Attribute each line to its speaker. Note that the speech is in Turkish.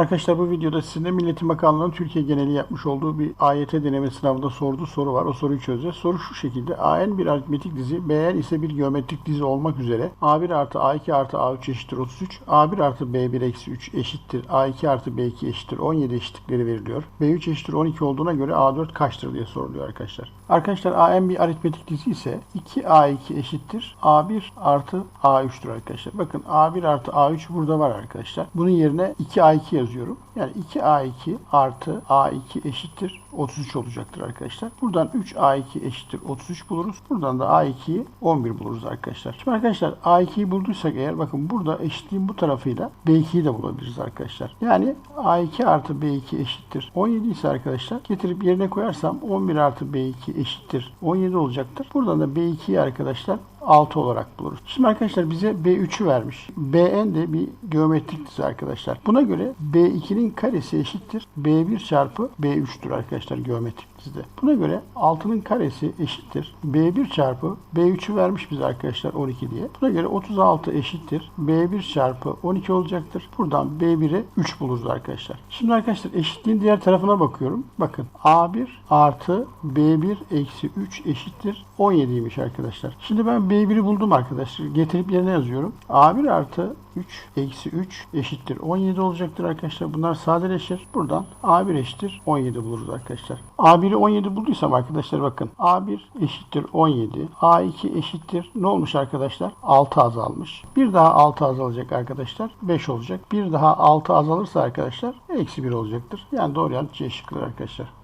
Speaker 1: Arkadaşlar bu videoda sizinle Milletin Bakanlığı'nın Türkiye geneli yapmış olduğu bir AYT deneme sınavında sorduğu soru var. O soruyu çözeceğiz. Soru şu şekilde. AN bir aritmetik dizi, BN ise bir geometrik dizi olmak üzere A1 artı A2 artı A3 eşittir 33, A1 artı B1 eksi 3 eşittir A2 artı B2 eşittir 17 eşitlikleri veriliyor. B3 eşittir 12 olduğuna göre A4 kaçtır diye soruluyor arkadaşlar. Arkadaşlar AN bir aritmetik dizi ise 2A2 eşittir A1 artı A3'tür arkadaşlar. Bakın A1 artı A3 burada var arkadaşlar. Bunun yerine 2A2 yazıyorum. Yani 2A2 artı A2 eşittir 33 olacaktır arkadaşlar. Buradan 3A2 eşittir 33 buluruz. Buradan da A2'yi 11 buluruz arkadaşlar. Şimdi arkadaşlar A2'yi bulduysak eğer bakın burada eşitliğin bu tarafıyla B2'yi de bulabiliriz arkadaşlar. Yani A2 artı B2 eşittir 17 ise arkadaşlar getirip yerine koyarsam 11 artı B2 eşittir 17 olacaktır. Buradan da B2'yi arkadaşlar 6 olarak buluruz. Şimdi arkadaşlar bize B3'ü vermiş. BN de bir geometrik dizi arkadaşlar. Buna göre B2'nin karesi eşittir. B1 çarpı B3'tür arkadaşlar geometrik dizide. Buna göre 6'nın karesi eşittir. B1 çarpı B3'ü vermiş bize arkadaşlar 12 diye. Buna göre 36 eşittir. B1 çarpı 12 olacaktır. Buradan B1'e 3 buluruz arkadaşlar. Şimdi arkadaşlar eşitliğin diğer tarafına bakıyorum. Bakın A1 artı B1 eksi 3 eşittir 17'ymiş arkadaşlar. Şimdi ben B1'i buldum arkadaşlar. Getirip yerine yazıyorum. A1 artı 3 eksi 3 eşittir 17 olacaktır arkadaşlar. Bunlar sadeleşir. Buradan A1 eşittir 17 buluruz arkadaşlar. A1'i 17 bulduysam arkadaşlar bakın. A1 eşittir 17. A2 eşittir ne olmuş arkadaşlar? 6 azalmış. Bir daha 6 azalacak arkadaşlar. 5 olacak. Bir daha 6 azalırsa arkadaşlar eksi 1 olacaktır. Yani doğru yanıt C şıkkıdır arkadaşlar.